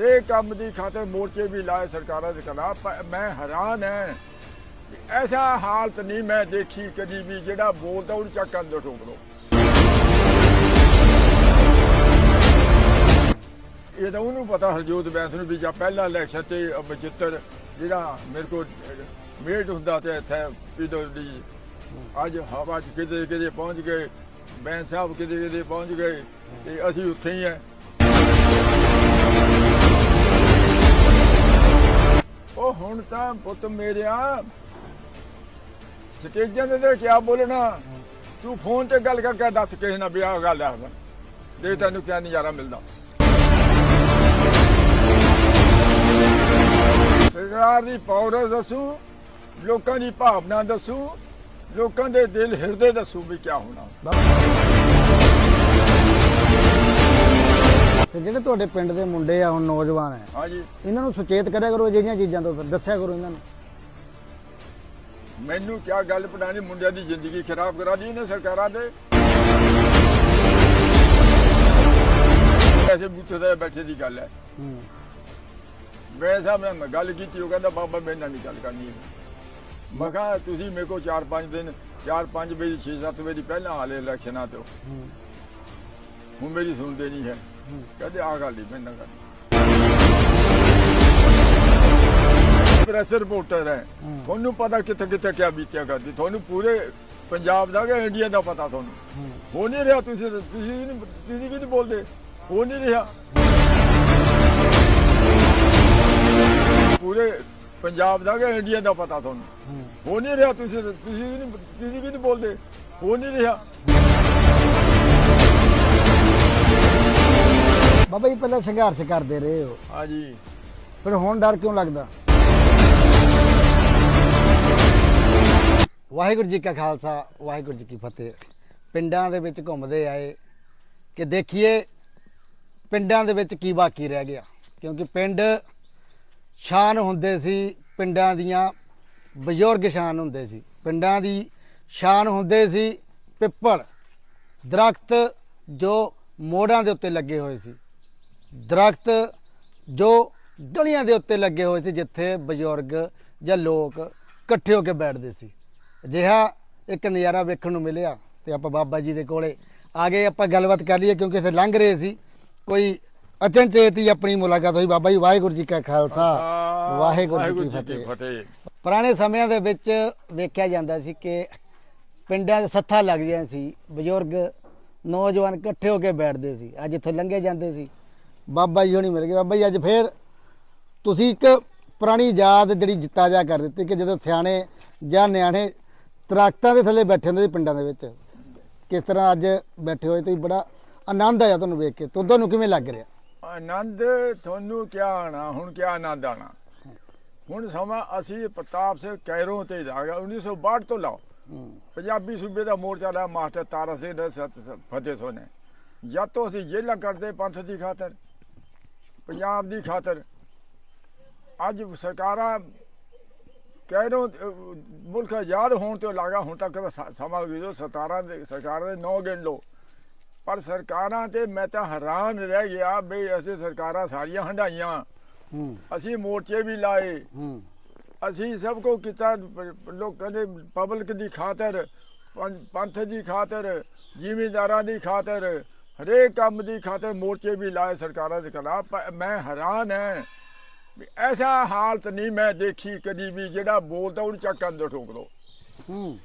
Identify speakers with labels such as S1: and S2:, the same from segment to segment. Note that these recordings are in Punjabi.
S1: ਇਹ ਕੰਮ ਦੀ ਖਾਤਰ ਮੋਰਚੇ ਵੀ ਲਾਏ ਸਰਕਾਰਾਂ ਦੇ ਖਿਲਾਫ ਮੈਂ ਹੈਰਾਨ ਹਾਂ ਐਸਾ ਹਾਲਤ ਨਹੀਂ ਮੈਂ ਦੇਖੀ ਕਦੀ ਵੀ, ਜਿਹੜਾ ਬੋਲਦਾ ਉਹਨੂੰ ਚੱਕ ਕੇ ਠੋਕ ਲਓ ਇਹ ਤਾਂ ਉਹਨੂੰ ਪਤਾ ਹਰਜੋਤ ਬੈਂਸ ਨੂੰ ਵੀ ਜਾਂ ਪਹਿਲਾ ਇਲੈਕਸ਼ਨ ਤੇ ਬਚਿੱਤਰ, ਜਿਹੜਾ ਮੇਰੇ ਕੋਲ ਮੇਟ ਹੁੰਦਾ ਤੇ ਇੱਥੇ ਪੀਡੋ ਦੀ ਅੱਜ ਹਵਾ ਚ ਕਿਤੇ ਕਿਤੇ ਪਹੁੰਚ ਗਏ, ਬੈਂਸ ਸਾਹਿਬ ਕਿਤੇ ਕਿਤੇ ਪਹੁੰਚ ਗਏ ਤੇ ਅਸੀਂ ਉੱਥੇ ਹੀ ਆ ਉਹ ਹੁਣ ਤਾਂ ਪੁੱਤ ਮੇਰਿਆ। ਸਟੇਜਾਂ ਦੇ ਤੇ ਕਿਆ ਬੋਲਣਾ। ਤੂੰ ਫੋਨ ਤੇ ਗੱਲ ਕਰਕੇ ਦੱਸ ਕਿਸੇ ਨਾਲ ਵੀ ਗੱਲ ਆ। ਦੇ ਤੈਨੂੰ ਕਿਆ ਨਜ਼ਾਰਾ ਮਿਲਦਾ। ਸਰਕਾਰ ਦੀ ਪਾਵਰ ਦੱਸੂ, ਲੋਕਾਂ ਦੀ ਭਾਵਨਾ ਦੱਸੂ, ਲੋਕਾਂ ਦੇ ਦਿਲ ਹਿਰਦੇ ਦੱਸੂ ਵੀ ਕਿਆ ਹੋਣਾ।
S2: ਤੇ ਜਿਹੜੇ ਤੁਹਾਡੇ ਪਿੰਡ ਦੇ ਮੁੰਡੇ ਆ ਹੁਣ ਨੌਜਵਾਨ ਹੈ
S1: ਹਾਂਜੀ।
S2: ਇਹਨਾਂ ਨੂੰ ਸੁਚੇਤ ਕਰਿਆ ਕਰੋ ਜਿਹੜੀਆਂ ਚੀਜ਼ਾਂ ਤੋਂ ਫਿਰ ਦੱਸਿਆ ਕਰੋ ਇਹਨਾਂ ਨੂੰ।
S1: ਮੈਨੂੰ ਕਿਆ ਗੱਲ ਪੜਾਣੀ ਮੁੰਡਿਆਂ ਦੀ ਜ਼ਿੰਦਗੀ ਖਰਾਬ ਕਰਾ ਦੀ ਇਹਨੇ ਸਰਕਾਰਾਂ ਦੇ। ਐਸੇ ਬੁੱਥੇ ਤੇ ਬੈਠੇ ਦੀ ਗੱਲ ਹੈ।
S2: ਹੂੰ।
S1: ਮੈਂ ਨਾਲ ਮੈਂ ਗੱਲ ਕੀਤੀ ਉਹ ਕਹਿੰਦਾ ਬਾਬਾ ਮੇਰੇ ਨਾਲ ਨਹੀਂ ਗੱਲ ਕਰਨੀ ਮੈਂ ਕਿਹਾ ਤੁਸੀਂ ਮੇਰੇ ਕੋਲ 4-5 ਦਿਨ 4-5 ਵਜੇ 6-7 ਵਜੇ ਪਹਿਲਾਂ ਆਲੇ ਇਲੈਕਸ਼ਨਾਂ ਤੋਂ।
S2: ਹੂੰ।
S1: ਹੁਣ ਮੇਰੀ ਸੁਣਦੇ ਨਹੀਂ ਹੈ। ਕਹਿੰਦੇ ਆ ਗੱਲ ਪ੍ਰੈਸ ਰਿਪੋਰਟਰ ਹੈ। ਤੁਹਾਨੂੰ ਪਤਾ ਕਿੱਥੇ ਕਿੱਥੇ ਕਿਆ ਬੀਤਿਆ ਕਰਦੀ। ਤੁਹਾਨੂੰ ਪੂਰੇ ਪੰਜਾਬ ਦਾ ਕਿ ਇੰਡੀਆ ਦਾ ਪਤਾ ਤੁਹਾਨੂੰ?
S2: ਹੂੰ।
S1: ਨਹੀਂ ਰਿਹਾ ਤੁਸੀਂ ਤੁਸੀਂ ਨਹੀਂ ਤੁਸੀਂ ਨਹੀਂ ਬੋਲਦੇ। ਹੋ ਨਹੀਂ ਰਿਹਾ। ਪੂਰੇ ਪੰਜਾਬ ਦਾ ਕਿ ਇੰਡੀਆ ਦਾ ਪਤਾ ਤੁਹਾਨੂੰ?
S2: ਹੂੰ।
S1: ਨਹੀਂ ਰਿਹਾ ਤੁਸੀਂ ਤੁਸੀਂ ਨਹੀਂ ਤੁਸੀਂ ਕੀ ਨਹੀਂ ਬੋਲਦੇ। ਹੋ ਨਹੀਂ ਰਿਹਾ।
S2: ਬਾਬਾ ਜੀ ਪਹਿਲਾਂ ਸੰਘਰਸ਼ ਕਰਦੇ ਰਹੇ ਹੋ।
S1: ਹਾਂਜੀ।
S2: ਫਿਰ ਹੁਣ ਡਰ ਕਿਉਂ ਲੱਗਦਾ? ਵਾਹਿਗੁਰੂ ਜੀ ਕਾ ਖਾਲਸਾ ਵਾਹਿਗੁਰੂ ਜੀ ਕੀ ਫਤਿਹ। ਪਿੰਡਾਂ ਦੇ ਵਿੱਚ ਘੁੰਮਦੇ ਆਏ ਕਿ ਦੇਖੀਏ ਪਿੰਡਾਂ ਦੇ ਵਿੱਚ ਕੀ ਬਾਕੀ ਰਹਿ ਗਿਆ। ਕਿਉਂਕਿ ਪਿੰਡ ਸ਼ਾਨ ਹੁੰਦੇ ਸੀ ਪਿੰਡਾਂ ਦੀਆਂ ਬਜ਼ੁਰਗ ਸ਼ਾਨ ਹੁੰਦੇ ਸੀ। ਪਿੰਡਾਂ ਦੀ ਸ਼ਾਨ ਹੁੰਦੇ ਸੀ ਪਿੱਪਲ ਦਰਖਤ ਜੋ ਮੋੜਾਂ ਦੇ ਉੱਤੇ ਲੱਗੇ ਹੋਏ ਸੀ। ਦਰਖਤ ਜੋ ਗਲੀਆਂ ਦੇ ਉੱਤੇ ਲੱਗੇ ਹੋਏ ਸੀ ਜਿੱਥੇ ਬਜ਼ੁਰਗ ਜਾਂ ਲੋਕ ਇਕੱਠੇ ਹੋ ਕੇ ਬੈਠਦੇ ਸੀ। ਅਜਿਹਾ ਇੱਕ ਨਜ਼ਾਰਾ ਵੇਖਣ ਨੂੰ ਮਿਲਿਆ ਤੇ ਆਪਾਂ ਬਾਬਾ ਜੀ ਦੇ ਕੋਲੇ ਆ ਗਏ। ਆਪਾਂ ਗੱਲਬਾਤ ਕਰ ਲਈਏ ਕਿਉਂਕਿ ਇੱਥੇ ਲੰਘ ਰਹੇ ਸੀ। ਕੋਈ ਅਚਨਚੇਤ ਹੀ ਆਪਣੀ ਮੁਲਾਕਾਤ ਹੋਈ। ਬਾਬਾ ਜੀ ਵਾਹਿਗੁਰੂ ਜੀ ਕਾ ਖਾਲਸਾ। ਵਾਹਿਗੁਰੂ ਜੀ ਕੀ ਫਤਿਹ। ਪੁਰਾਣੇ ਸਮਿਆਂ ਦੇ ਵਿੱਚ ਵੇਖਿਆ ਜਾਂਦਾ ਸੀ ਕਿ ਪਿੰਡਾਂ ਦੇ ਸੱਥਾਂ ਲੱਗ ਜਾਂਦੀਆਂ ਸੀ। ਬਜ਼ੁਰਗ ਨੌਜਵਾਨ ਇਕੱਠੇ ਹੋ ਕੇ ਬੈਠਦੇ ਸੀ। ਅੱਜ ਇੱਥੇ ਲੰਘੇ ਜਾਂਦੇ ਸੀ। ਬਾਬਾ ਜੀ ਹੋਣੀ ਮਿਲ ਗਏ। ਬਾਬਾ ਜੀ, ਅੱਜ ਫੇਰ ਤੁਸੀਂ ਇੱਕ ਪੁਰਾਣੀ ਯਾਦ ਜਿਹੜੀ ਜਿੱਤਾ ਜਾ ਕਰ ਦਿੱਤੀ ਕਿ ਜਦੋਂ ਸਿਆਣੇ ਜਾਂ ਨਿਆਣੇ ਦਰਖਤਾਂ ਦੇ ਥੱਲੇ ਬੈਠੇ ਹੁੰਦੇ ਸੀ ਪਿੰਡਾਂ ਦੇ ਵਿੱਚ। ਕਿਸ ਤਰ੍ਹਾਂ ਅੱਜ ਬੈਠੇ ਹੋਏ ਤੁਸੀਂ ਬੜਾ ਆਨੰਦ ਆਇਆ ਤੁਹਾਨੂੰ ਵੇਖ ਕੇ। ਤੁਹਾਨੂੰ ਕਿਵੇਂ ਲੱਗ ਰਿਹਾ?
S1: ਆਨੰਦ ਤੁਹਾਨੂੰ ਕਿਆ ਆਣਾ ਹੁਣ ਕਿਆ ਆਨੰਦ ਆਣਾ ਹੁਣ ਸਮਾਂ ਅਸੀਂ ਪ੍ਰਤਾਪ ਸਿੰਘ ਕੈਰੋਂ ਤੇ ਜਾ ਗਿਆ। 1962 ਤੋਂ ਲਾਓ। ਪੰਜਾਬੀ ਸੂਬੇ ਦਾ ਮੋਰਚਾ ਲਾਇਆ, ਮਾਸਟਰ ਤਾਰਾ ਸਿੰਘ ਦੇ ਫਤਿਹ ਸੋ ਨੇ। ਜਦ ਤੋਂ ਅਸੀਂ ਜੇਲਾਂ ਕਰਦੇ ਪੰਥ ਦੀ ਖਾਤਰ। ਪੰਜਾਬ ਦੀ ਖਾਤਰ ਅੱਜ ਸਰਕਾਰਾਂ ਕੈਰੋਂ ਮੁਲਕ ਆਜ਼ਾਦ ਹੋਣ ਤੋਂ ਲਾਗਾ ਹੁਣ ਤੱਕ ਸਮਾਂ ਵੀਰੋ ਸਰਕਾਰਾਂ ਦੇ ਸਰਕਾਰਾਂ ਦੇ ਨੌ ਗਿਣ ਲਓ। ਪਰ ਸਰਕਾਰਾਂ ਤੇ ਮੈਂ ਤਾਂ ਹੈਰਾਨ ਰਹਿ ਗਿਆ ਵੀ ਅਸੀਂ ਸਰਕਾਰਾਂ ਸਾਰੀਆਂ ਹੰਡਾਈਆਂ ਅਸੀਂ ਮੋਰਚੇ ਵੀ ਲਾਏ। ਅਸੀਂ ਸਭ ਕੋ ਕੀਤਾ ਲੋਕਾਂ ਦੇ ਪਬਲਿਕ ਦੀ ਖਾਤਰ ਪੰਥ ਦੀ ਖਾਤਰ ਜ਼ਿਮੀਂਦਾਰਾਂ ਦੀ ਖਾਤਰ ਹਰੇਕ ਕੰਮ ਦੀ ਖਾਤਰ ਮੋਰਚੇ ਵੀ ਲਾਏ ਸਰਕਾਰਾਂ ਦੇ ਖਿਲਾਫ ਪਰ ਮੈਂ ਹੈਰਾਨ ਹਾਂ ਵੀ ਐਸਾ ਹਾਲਤ ਨਹੀਂ ਮੈਂ ਦੇਖੀ ਕਦੀ ਵੀ ਜਿਹੜਾ ਬੋਲਦਾ ਉਹਨੂੰ ਚੱਕ ਅੰਦਰ ਠੋਕ ਲਓ
S2: ਹੂੰ।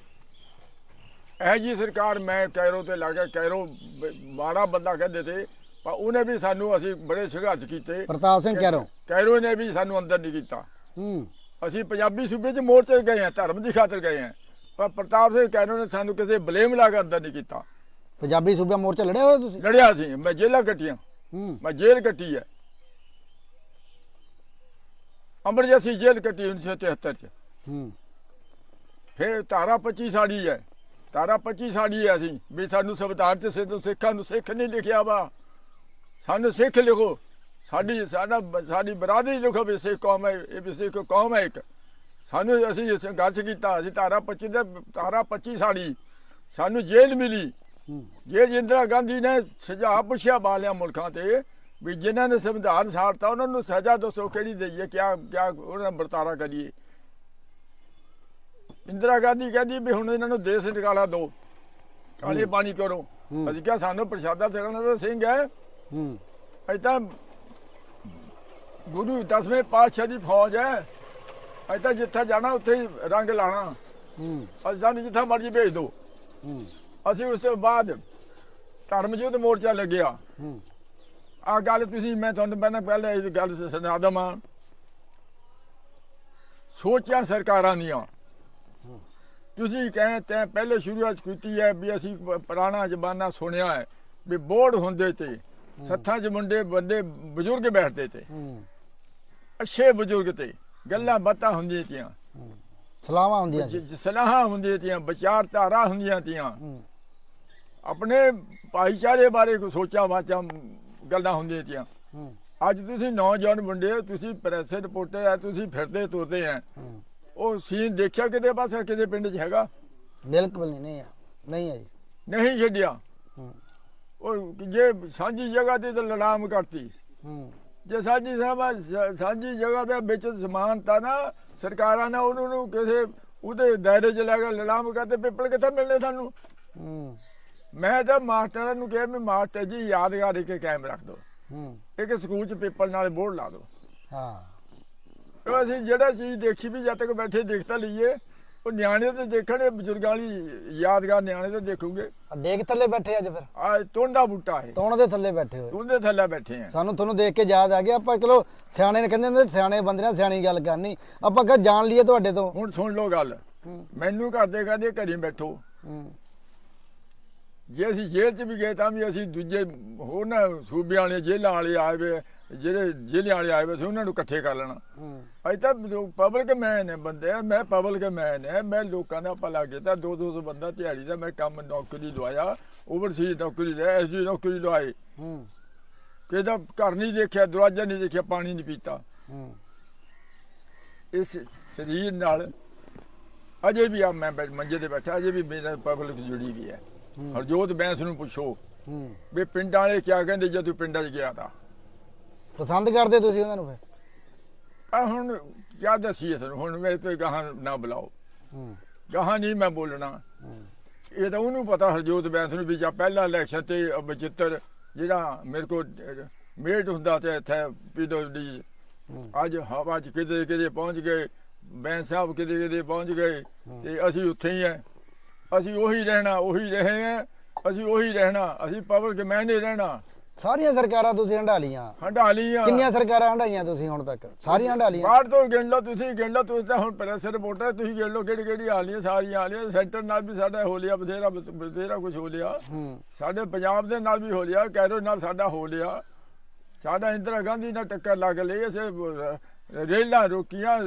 S1: ਇਹ ਜੀ ਸਰਕਾਰ ਮੈਂ ਕੈਰੋ ਤੇ ਲੱਗਾ ਕੈਰੋ ਮਾੜਾ ਬੰਦਾ ਕਹਿੰਦੇ ਤੇ ਪਰ ਉਹਨੇ ਵੀ ਸਾਨੂੰ ਅਸੀਂ ਬੜੇ ਸੰਘਰਸ਼ ਕੀਤੇ।
S2: ਪ੍ਰਤਾਪ ਸਿੰਘ ਕੈਰੋਂ।
S1: ਕੈਰੋ ਨੇ ਵੀ ਸਾਨੂੰ ਅੰਦਰ ਨਹੀਂ ਕੀਤਾ।
S2: ਹੂੰ।
S1: ਅਸੀਂ ਪੰਜਾਬੀ ਸੂਬੇ 'ਚ ਮੋਰਚੇ ਗਏ ਆ ਧਰਮ ਦੀ ਖਾਤਰ ਗਏ ਆ ਪਰ ਪ੍ਰਤਾਪ ਸਿੰਘ ਕੈਰੋ ਨੇ ਸਾਨੂੰ ਕਿਸੇ ਬਲੇਮ ਲਾ ਕੇ ਅੰਦਰ ਨਹੀਂ ਕੀਤਾ।
S2: ਪੰਜਾਬੀ ਸੂਬਾ ਮੋਰਚਾ ਲੜਿਆ ਹੋਇਆ ਤੁਸੀਂ?
S1: ਲੜਿਆ ਸੀ ਮੈਂ ਜੇਲਾਂ ਕੱਟੀਆਂ।
S2: ਹੂੰ।
S1: ਮੈਂ ਜੇਲ੍ਹ ਕੱਟੀ ਹੈ ਅਮਰਜੀਤ ਜੇਲ੍ਹ ਕੱਟੀ 1973 ਚ।
S2: ਹੂੰ।
S1: ਫਿਰ ਧਾਰਾ 25 ਸਾੜੀ ਹੈ ਧਾਰਾ 25 ਸਾੜੀ ਹੈ ਅਸੀਂ ਵੀ ਸਾਨੂੰ ਸੰਵਿਧਾਨ ਚ ਸਿੱਧ ਸਿੱਖਾਂ ਨੂੰ ਸਿੱਖ ਨਹੀਂ ਲਿਖਿਆ ਵਾ। ਸਾਨੂੰ ਸਿੱਖ ਲਿਖੋ। ਸਾਡੀ ਸਾਡਾ ਸਾਡੀ ਬਰਾਦਰੀ ਲਿਖੋ ਵੀ ਸਿੱਖ ਕੌਮ ਹੈ ਇਹ ਵੀ ਸਿੱਖ ਕੌਮ ਹੈ ਇੱਕ। ਸਾਨੂੰ ਅਸੀਂ ਸੰਘਰਸ਼ ਕੀਤਾ ਅਸੀਂ ਧਾਰਾ 25 ਦੇ ਧਾਰਾ 25 ਸਾੜੀ ਸਾਨੂੰ ਜੇਲ੍ਹ ਮਿਲੀ। ਜੇ ਇੰਦਰਾ ਗਾਂਧੀ ਨੇ ਸੁਝਾਅ ਪੁੱਛਿਆ ਬਾਲਿਆਂ ਮੁਲਕਾਂ ਤੇ ਵੀ ਜਿਨ੍ਹਾਂ ਨੇ ਸੰਵਿਧਾਨ ਸਾੜਤਾ ਉਹਨਾਂ ਨੂੰ ਸਜ਼ਾ ਦੱਸੋ ਕਿਹੜੀ ਦਈਏ ਕਿਆ ਕਿਆ ਉਹਨਾਂ ਦਾ ਵਰਤਾਰਾ ਕਰੀਏ। ਇੰਦਰਾ ਗਾਂਧੀ ਕਹਿੰਦੀ ਵੀ ਹੁਣ ਇਹਨਾਂ ਨੂੰ ਦੇਸ਼ ਨਿਕਾਲਾ ਦਿਓ ਕਾਲੇ ਪਾਣੀ ਕਰੋ। ਅਸੀਂ ਕਿਹਾ ਸਾਨੂੰ ਪ੍ਰਸ਼ਾਦਾ ਛਕਣਾ ਤਾਂ ਸਿੰਘ ਹੈ।
S2: ਹੂੰ।
S1: ਤਾਂ ਗੁਰੂ ਦਸਵੇਂ ਪਾਤਸ਼ਾਹ ਦੀ ਫੌਜ ਹੈ। ਅਸੀਂ ਤਾਂ ਜਿੱਥੇ ਜਾਣਾ ਉੱਥੇ ਹੀ ਰੰਗ ਲਾਣਾ।
S2: ਹੂੰ।
S1: ਅਸੀਂ ਸਾਨੂੰ ਜਿੱਥੇ ਮਰਜ਼ੀ ਭੇਜ ਦਿਓ
S2: ਹੂੰ।
S1: ਅਸੀਂ ਉਸ ਤੋਂ ਬਾਅਦ ਧਰਮ ਯੁੱਧ ਮੋਰਚਾ ਲੱਗਿਆ। ਆ ਗੱਲ ਤੁਸੀਂ ਮੈਂ ਤੁਹਾਨੂੰ ਪਹਿਲਾਂ ਪਹਿਲੇ ਇਹ ਗੱਲ ਸੁਣਾ ਦਵਾਂ। ਸੋਚਾਂ ਸਰਕਾਰਾਂ ਦੀਆਂ। ਤੁਸੀਂ ਕਹੇ ਤੇ ਪਹਿਲੇ ਸ਼ੁਰੂਆਤ ਕੀਤੀ ਹੈ ਵੀ ਅਸੀਂ ਪੁਰਾਣਾ ਜ਼ਮਾਨਾ ਸੁਣਿਆ ਹੈ ਵੀ ਬੋਰਡ ਹੁੰਦੇ ਤੇ ਸੱਥਾਂ 'ਚ ਮੁੰਡੇ ਬੰਦੇ ਬਜ਼ੁਰਗ ਬੈਠਦੇ ਤੇ। ਅੱਛੇ ਬਜ਼ੁਰਗ ਤੇ ਗੱਲਾਂ ਬਾਤਾਂ ਹੁੰਦੀਆਂ ਤੀਆਂ।
S2: ਸਲਾਮਾਂ ਹੁੰਦੀਆਂ ਸੀ।
S1: ਸਲਾਹਾਂ ਹੁੰਦੀਆਂ ਤੀਆਂ ਵਿਚਾਰ ਧਾਰਾ ਹੁੰਦੀਆਂ ਤੀਆਂ। ਆਪਣੇ ਭਾਈਚਾਰੇ ਬਾਰੇ ਕੋਈ ਸੋਚਾਂ ਵਾਚਾਂ ਗੱਲਾਂ ਹੁੰਦੀਆਂ ਤੀਆਂ। ਅੱਜ ਤੁਸੀਂ ਨੌਜਵਾਨ ਮੁੰਡੇ ਹੋ, ਤੁਸੀਂ ਪ੍ਰੈਸ ਰਿਪੋਰਟਰ ਆ ਤੁਸੀਂ ਫਿਰਦੇ ਤੁਰਦੇ ਆ। ਉਹ ਸੀਨ ਦੇਖਿਆ ਕਿਤੇ ਬਸ ਕਿਤੇ ਪਿੰਡ 'ਚ ਹੈਗਾ?
S2: ਬਿਲਕੁਲ ਨਹੀਂ ਨਹੀਂ ਆ। ਨਹੀਂ ਹੈ ਜੀ।
S1: ਨਹੀਂ ਛੱਡਿਆ? ਉਹ ਜੇ ਸਾਂਝੀ ਜਗ੍ਹਾ ਤੇ ਤਾਂ ਲੜਾਮ ਕਰਤੀ। ਜੇ ਸਾਂਝੀ ਸਭਾ ਸਾਂਝੀ ਜਗ੍ਹਾ ਦੇ ਵਿੱਚ ਸਮਾਨਤਾ ਨਾ ਸਰਕਾਰਾਂ ਨੇ ਉਹਨੂੰ ਨੂੰ ਕਿਸੇ ਉਹਦੇ ਦਾਇਰੇ 'ਚ ਲੈ ਕੇ ਲੜਾਮ ਕਰਦੇ ਪੇਪਰ ਕਿੱਥੇ ਮਿਲਨੇ ਸਾਨੂੰ? ਮੈਂ ਤਾਂ ਮਾਸਟਰਾਂ ਨੂੰ ਕਿਹਾ ਵੀ ਮਾਸਟਰ ਜੀ ਯਾਦਗਾਰ ਇੱਕ ਕਾਇਮ ਰੱਖ ਦਿਓ।
S2: ਹੂੰ।
S1: ਇੱਕ ਸਕੂਲ 'ਚ ਪੇਪਰ ਨਾਲ ਬੋਰਡ ਲਾ ਦਿਓ।
S2: ਹਾਂ।
S1: ਉਹ ਅਸੀਂ ਜਿਹੜਾ ਚੀਜ਼ ਦੇਖੀ ਵੀ ਜਦ ਤੱਕ ਬੈਠੇ ਦੇਖਤਾ ਲਈਏ। ਉਹ ਨਿਆਣੇ ਤੇ ਦੇਖਣੇ ਬਜ਼ੁਰਗਾਂ ਵਾਲੀ ਯਾਦਗਾਰ ਨਿਆਣੇ ਤੇ ਦੇਖੂਗੇ।
S2: ਆ ਦੇਖ ਥੱਲੇ ਬੈਠੇ ਅੱਜ ਫਿਰ।
S1: ਆ ਦਾ ਬੂਟਾ ਹੈ
S2: ਤੌਣ ਦੇ ਥੱਲੇ ਬੈਠੇ ਹੋਏ।
S1: ਦੇ ਥੱਲੇ ਬੈਠੇ ਆ।
S2: ਸਾਨੂੰ ਤੁਹਾਨੂੰ ਦੇਖ ਕੇ ਯਾਦ ਆ ਗਿਆ। ਆਪਾਂ ਚਲੋ ਸਿਆਣੇ ਨੇ ਕਹਿੰਦੇ ਹੁੰਦੇ ਸਿਆਣੇ ਬੰਦੇ ਨਾਲ ਸਿਆਣੀ ਗੱਲ ਕਰਨੀ। ਆਪਾਂ ਕਹ ਜਾਣ ਲਈਏ ਤੁਹਾਡੇ ਤੋਂ।
S1: ਹੁਣ ਸੁਣ ਲਓ ਗੱਲ। ਮੈਨੂੰ ਘਰ ਦੇ ਕਹਿੰਦੇ ਘਰੀ ਬੈਠੋ।
S2: ਹੂੰ।
S1: ਜੇ ਅਸੀਂ ਜੇਲ੍ਹ 'ਚ ਵੀ ਗਏ ਤਾਂ ਵੀ ਅਸੀਂ ਦੂਜੇ ਹੋਰ ਨਾ ਸੂਬਿਆਂ ਵਾਲੇ ਜੇਲ੍ਹਾਂ ਵਾਲੇ ਆਏ ਵੇ ਜਿਹੜੇ ਜੇਲ੍ਹਾਂ ਵਾਲੇ ਆਏ ਵੇ ਸੀ ਉਹਨਾਂ ਨੂੰ ਇਕੱਠੇ ਕਰ ਲੈਣਾ। ਅਜ ਤਾਂ ਪਬਲਿਕ ਮੈਨ ਹੈ ਬੰਦੇ ਮੈਂ ਪਬਲਿਕ ਮੈਨ ਹੈ ਮੈਂ ਲੋਕਾਂ ਦਾ ਭਲਾ ਕੀਤਾ 2-200 ਬੰਦਾ ਦਿਹਾੜੀ ਦਾ ਮੈਂ ਕੰਮ ਨੌਕਰੀ ਲਵਾਇਆ ਓਵਰਸੀਜ਼ ਨੌਕਰੀ ਲੈ ਐਸਜੀ ਨੌਕਰੀ ਲਵਾਈ। ਕਿਹਦਾ ਘਰ ਨਹੀਂ ਦੇਖਿਆ ਦਰਵਾਜ਼ਾ ਨਹੀਂ ਦੇਖਿਆ ਪਾਣੀ ਨਹੀਂ ਪੀਤਾ। ਇਸ ਸਰੀਰ ਨਾਲ ਅਜੇ ਵੀ ਆ ਮੈਂ ਮੰਜੇ ਤੇ ਬੈਠਾ ਅਜੇ ਵੀ ਮੇਰਾ ਪਬਲਿਕ ਜੁੜੀ ਵੀ ਹੈ ਹਰਜੋਤ ਬੈਂਸ ਨੂੰ ਪੁੱਛੋ ਵੀ ਪਿੰਡਾਂ ਵਾਲੇ ਕਿਆ ਕਹਿੰਦੇ ਜਦੋਂ ਪਿੰਡਾਂ 'ਚ ਗਿਆ ਤਾਂ?
S2: ਪਸੰਦ ਕਰਦੇ ਤੁਸੀਂ ਉਹਨਾਂ ਨੂੰ ਫਿਰ?
S1: ਆ ਹੁਣ ਕਿਆ ਦੱਸੀਏ ਤੁਹਾਨੂੰ ਹੁਣ ਮੇਰੇ ਤੋਂ ਗਾਹਾਂ ਨਾ ਬੁਲਾਓ।
S2: ਹੂੰ।
S1: ਗਾਹਾਂ ਨਹੀਂ ਮੈਂ ਬੋਲਣਾ। ਇਹ ਤਾਂ ਉਹਨੂੰ ਪਤਾ ਹਰਜੋਤ ਬੈਂਸ ਨੂੰ ਵੀ ਜਾਂ ਪਹਿਲਾ ਇਲੈਕਸ਼ਨ ਤੇ ਬਚਿੱਤਰ ਜਿਹੜਾ ਮੇਰੇ ਕੋਲ ਮੇਟ ਹੁੰਦਾ ਤੇ ਇੱਥੇ ਪੀਡਬਲਯੂ
S2: ਹੂੰ।
S1: ਅੱਜ ਹਵਾ ਚ ਕਿਤੇ ਕਿਤੇ ਪਹੁੰਚ ਗਏ ਬੈਂਸ ਸਾਹਿਬ ਕਿਤੇ ਕਿਤੇ ਪਹੁੰਚ ਗਏ ਤੇ ਅਸੀਂ ਉੱਥੇ ਹੀ ਐ ਅਸੀਂ ਉਹੀ ਰਹਿਣਾ ਉਹੀ ਰਹੇ ਆ ਅਸੀਂ ਉਹੀ ਰਹਿਣਾ ਅਸੀਂ ਪਬਲਿਕ ਮੈਂ ਨਹੀਂ ਰਹਿਣਾ।
S2: ਸਾਰੀਆਂ ਸਰਕਾਰਾਂ ਤੁਸੀਂ ਹੰਡਾ ਲੀਆਂ
S1: ਹੰਡਾ ਲੀਆਂ
S2: ਕਿੰਨੀਆਂ ਸਰਕਾਰਾਂ ਹੰਡਾਈਆਂ ਤੁਸੀਂ ਹੁਣ ਤੱਕ? ਸਾਰੀਆਂ ਹੰਡਾ ਲੀਆਂ
S1: ਬਾਹਰ ਤੋਂ ਗਿਣ ਲਓ ਤੁਸੀਂ ਗਿਣ ਲਓ ਤੁਸੀਂ ਤਾਂ ਹੁਣ ਪ੍ਰੈਸ ਰਿਪੋਰਟਰ ਤੁਸੀਂ ਗਿਣ ਲਓ ਕਿਹੜੀ ਕਿਹੜੀ ਹਾਲੀਆਂ ਸਾਰੀਆਂ ਹਾਲੀਆਂ ਸੈਂਟਰ ਨਾਲ ਵੀ ਸਾਡਾ ਹੋ ਲਿਆ ਬਥੇਰਾ ਬਥੇਰਾ ਕੁਝ ਹੋ ਲਿਆ।
S2: ਹੂੰ।
S1: ਸਾਡੇ ਪੰਜਾਬ ਦੇ ਨਾਲ ਵੀ ਹੋ ਲਿਆ ਕੈਰੋ ਨਾਲ ਸਾਡਾ ਹੋ ਲਿਆ। ਸਾਡਾ ਇੰਦਰਾ ਗਾਂਧੀ ਨਾਲ ਟੱਕਰ ਲੱਗ ਲਈ ਅਸੀਂ ਰੇਲਾਂ ਰੋਕੀਆਂ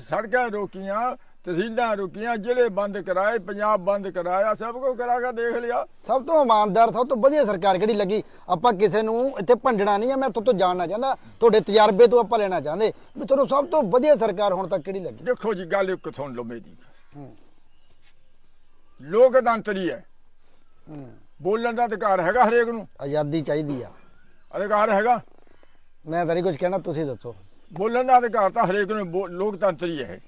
S1: ਸੜਕਾਂ ਰੋਕੀਆਂ। ਤਹਿਸੀਲਾਂ ਰੋਕੀਆਂ ਜ਼ਿਲ੍ਹੇ ਬੰਦ ਕਰਾਏ ਪੰਜਾਬ ਬੰਦ ਕਰਾਇਆ ਸਭ ਕੁਝ ਕਰਾ ਕੇ ਦੇਖ ਲਿਆ।
S2: ਸਭ ਤੋਂ ਇਮਾਨਦਾਰ ਸਭ ਤੋਂ ਵਧੀਆ ਸਰਕਾਰ ਕਿਹੜੀ ਲੱਗੀ? ਆਪਾਂ ਕਿਸੇ ਨੂੰ ਇੱਥੇ ਭੰਡਣਾ ਨਹੀਂ ਆ ਮੈਂ ਤੁਹਾਡੇ ਤੋਂ ਜਾਣਨਾ ਚਾਹੁੰਦਾ ਤੁਹਾਡੇ ਤਜਰਬੇ ਤੋਂ ਆਪਾਂ ਲੈਣਾ ਚਾਹੁੰਦੇ। ਵੀ ਤੁਹਾਨੂੰ ਸਭ ਤੋਂ ਵਧੀਆ ਸਰਕਾਰ ਹੁਣ ਤੱਕ ਕਿਹੜੀ ਲੱਗੀ?
S1: ਦੇਖੋ ਜੀ ਗੱਲ ਇੱਕ ਸੁਣ ਲਓ ਮੇਰੀ। ਲੋਕਤੰਤਰੀ ਹੈ।
S2: ਹੂੰ।
S1: ਬੋਲਣ ਦਾ ਅਧਿਕਾਰ ਹੈਗਾ ਹਰੇਕ ਨੂੰ।
S2: ਆਜ਼ਾਦੀ ਚਾਹੀਦੀ ਆ।
S1: ਅਧਿਕਾਰ ਹੈਗਾ।
S2: ਮੈਂ ਤਾਂ ਨਹੀਂ ਕੁਝ ਕਹਿਣਾ ਤੁਸੀਂ ਦੱਸੋ।
S1: ਬੋਲਣ ਦਾ ਅਧਿਕਾਰ ਤਾਂ ਹਰੇਕ ਨੂੰ ਲੋਕਤੰਤਰੀ ਹੈ।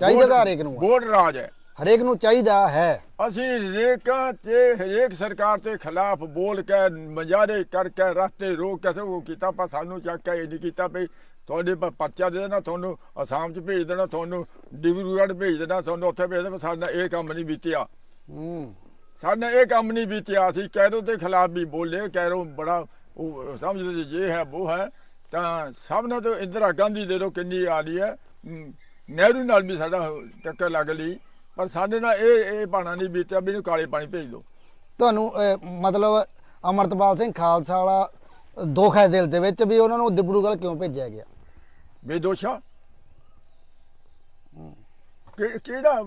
S2: ਚਾਹੀਦਾ ਤਾਂ ਹਰੇਕ ਨੂੰ।
S1: ਵੋਟ ਰਾਜ ਹੈ।
S2: ਹਰੇਕ ਨੂੰ ਚਾਹੀਦਾ ਹੈ।
S1: ਅਸੀਂ ਹਰੇਕਾਂ ਤੇ ਹਰੇਕ ਸਰਕਾਰ ਦੇ ਖਿਲਾਫ ਬੋਲ ਕੇ ਮਜਾਰੇ ਕਰਕੇ ਰਸਤੇ ਰੋਕ ਕੇ ਸਭ ਕੀਤਾ ਪਰ ਸਾਨੂੰ ਚੱਕ ਕੇ ਇਹ ਨਹੀਂ ਕੀਤਾ ਵੀ ਤੁਹਾਡੇ ਪਰ ਪਰਚਾ ਦੇ ਦੇਣਾ ਤੁਹਾਨੂੰ ਅਸਾਮ ਚ ਭੇਜ ਦੇਣਾ ਤੁਹਾਨੂੰ ਡਿਬਰੂਗੜ੍ਹ ਭੇਜ ਦੇਣਾ ਤੁਹਾਨੂੰ ਉੱਥੇ ਭੇਜ ਦੇਣਾ ਸਾਡਾ ਇਹ ਕੰਮ ਨਹੀਂ ਬੀਤਿਆ। ਸਾਡਾ ਇਹ ਕੰਮ ਨਹੀਂ ਬੀਤਿਆ। ਅਸੀਂ ਕੈਰੋ ਦੇ ਖਿਲਾਫ ਵੀ ਬੋਲੇ ਕੈਰੋ ਬੜਾ ਸਮਝਦੇ ਇਹ ਹੈ ਉਹ ਹੈ। ਤਾਂ ਸਭ ਨਾਲ ਤੋਂ ਇੰਦਰਾ ਗਾਂਧੀ ਦੇ ਲੋ ਕਿੰਨੀ ਆ ਰਹੀ ਹੈ? ਨਹਿਰੂ ਨਾਲ ਵੀ ਸਾਡਾ ਟੱਕਰ ਲੱਗ ਲਈ। ਪਰ ਸਾਡੇ ਨਾਲ ਇਹ ਇਹ ਬਾਣਾ ਨਹੀਂ ਬੀਤਿਆ ਵੀ ਇਹਨੂੰ ਕਾਲੇ ਪਾਣੀ ਭੇਜ ਦਿਓ।
S2: ਤੁਹਾਨੂੰ ਮਤਲਬ ਅਮਰਤਪਾਲ ਸਿੰਘ ਖਾਲਸਾ ਵਾਲਾ ਦੁੱਖ ਹੈ ਦਿਲ ਦੇ ਵਿੱਚ ਵੀ ਉਹਨਾਂ ਨੂੰ ਦਿਬੜੂਗਲ ਕਿਉਂ ਭੇਜਿਆ ਗਿਆ?
S1: ਬੇਦੋਸ਼ਾ? ਕਿਹੜਾ